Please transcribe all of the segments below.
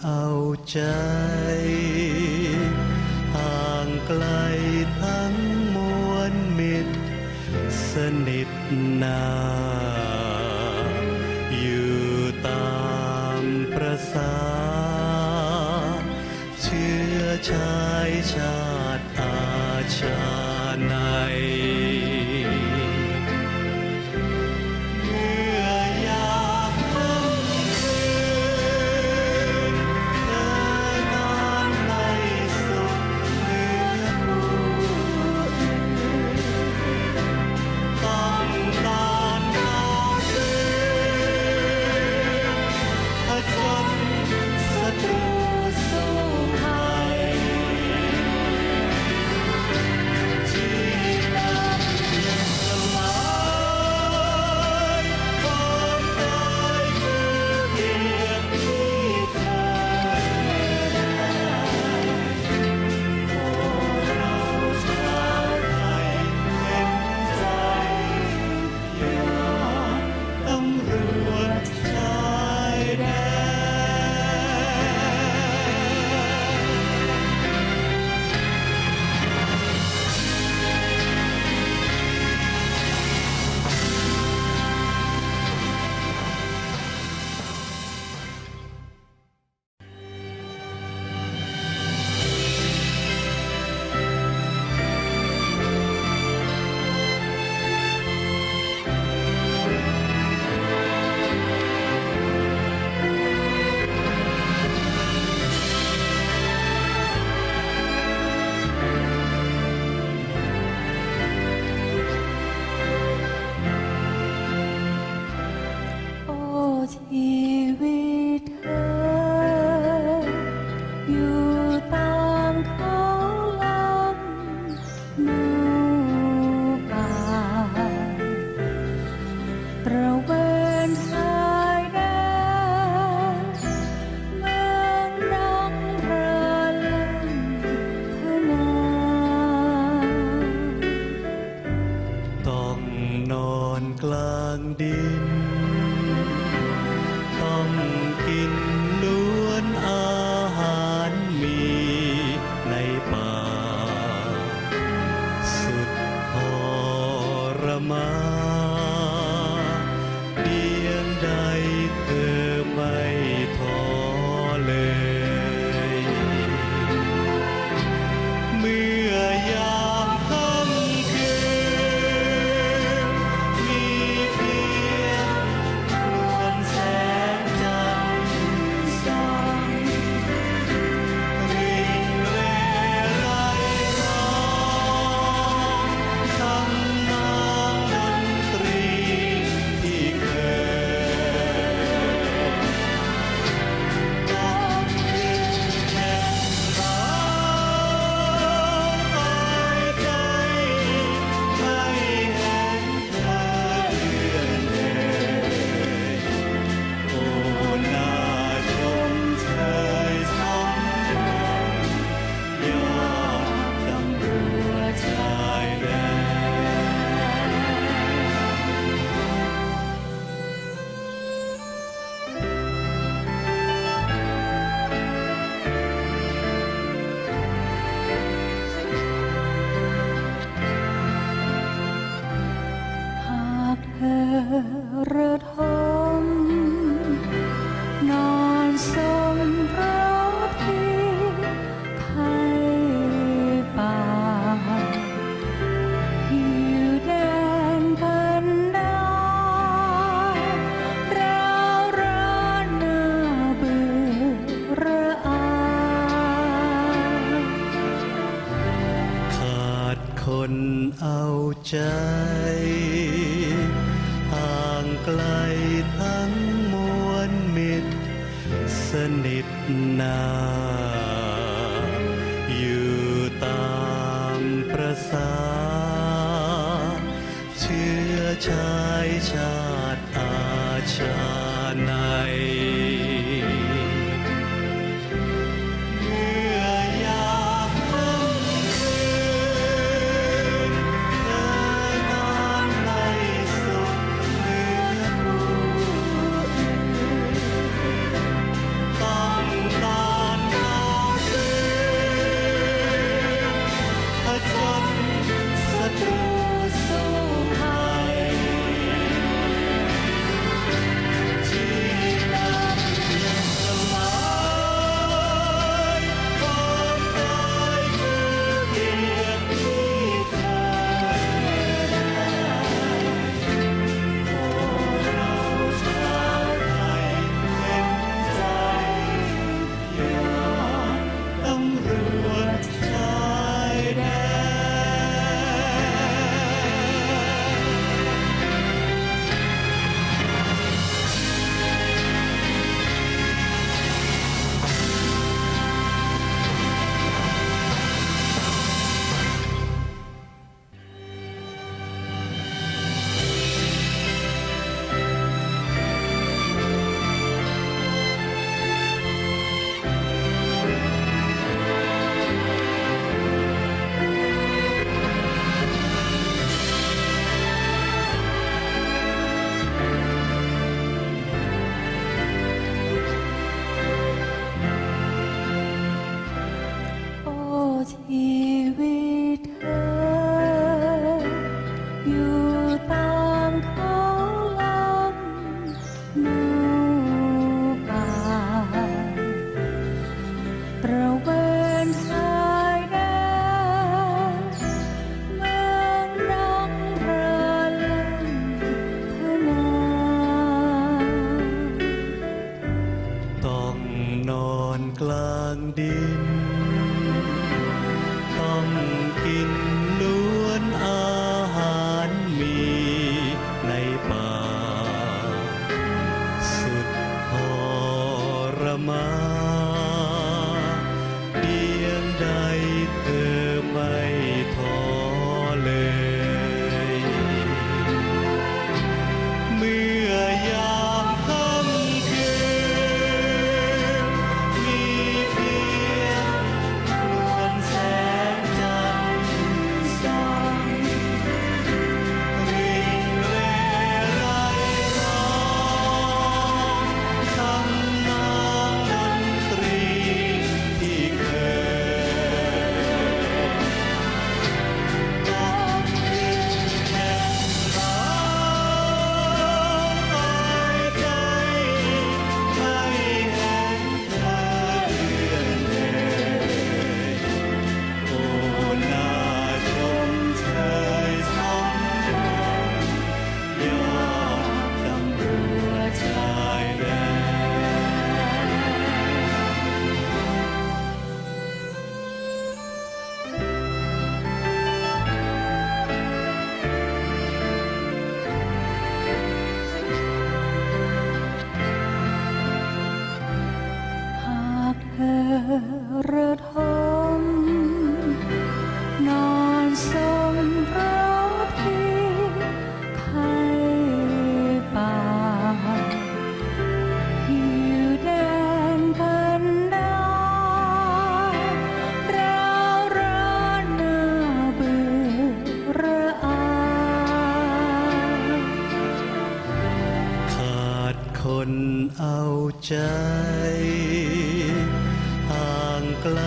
เอาใจ ห่างไกลทั้งมวลมิตร สนิทนาอยู่ตามประสา เชื่อชายชาติอาชา ใางไกลทั้งมวลมิตสนิทนาอยู่ตามประสาเชื้อชายชา mama. ใจห่างไกล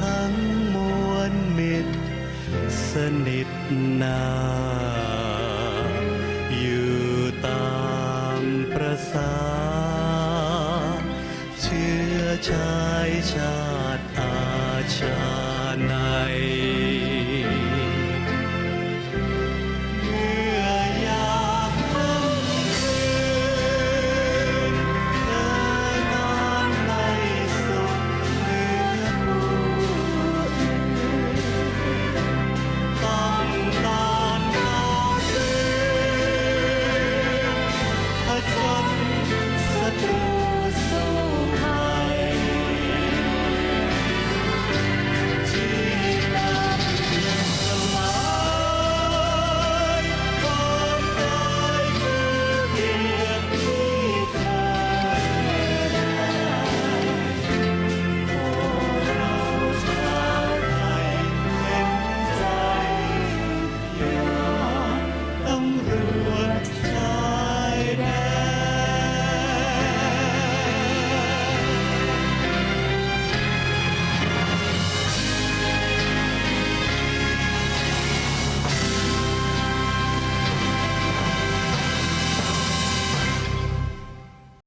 ทั้งมวลมิตร สนิทนาอยู่ตามประสาเชื่อชายชาติอาชานา